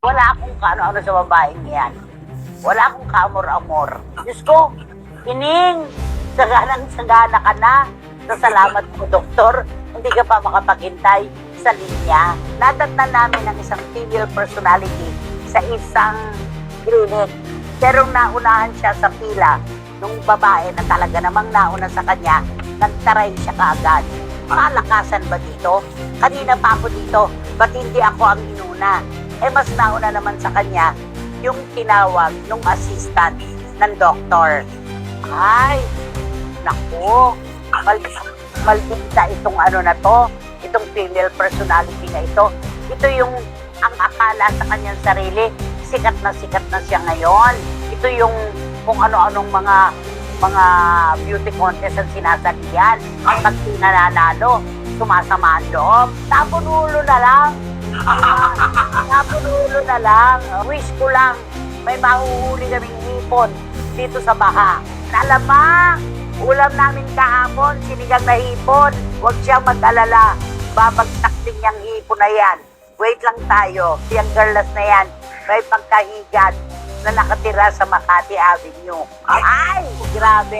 Wala akong kaano-ano sa babaeng yan. Wala akong kamor-amor. Diyos ko, ining, saganang sagana ka na. Sa salamat mo, doktor. Hindi ka pa makapaghintay sa linya. Nadatnan namin ang isang female personality sa isang clinic. Pero naunahan siya sa pila nung babae na talaga namang nauna sa kanya, nagtaray siya kaagad. Malakasan ba dito? Kanina pa ako dito, ba't hindi ako ang inuna? Eh mas nauna naman sa kanya yung tinawag ng assistant ng doktor. Ay, naku, mal maldita itong ano na to, itong female personality na ito. Ito yung ang akala sa kanyang sarili, sikat na sikat na siya ngayon. Ito yung kung ano-anong mga mga beauty contest ang sinasalihan. Ang pag nananalo, sumasama ang loob. Tapunulo na lang. Napunulo na lang. Wish ko lang, may mahuhuli kaming hipon dito sa baha. Alamang, ulam namin kahapon, sinigang na hipon. Huwag siyang mag-alala. Babagtak din yung hipon na yan. Wait lang tayo. Yung girlas na yan, may pagkahigan na nakatira sa Makati Avenue. Ay, grabe.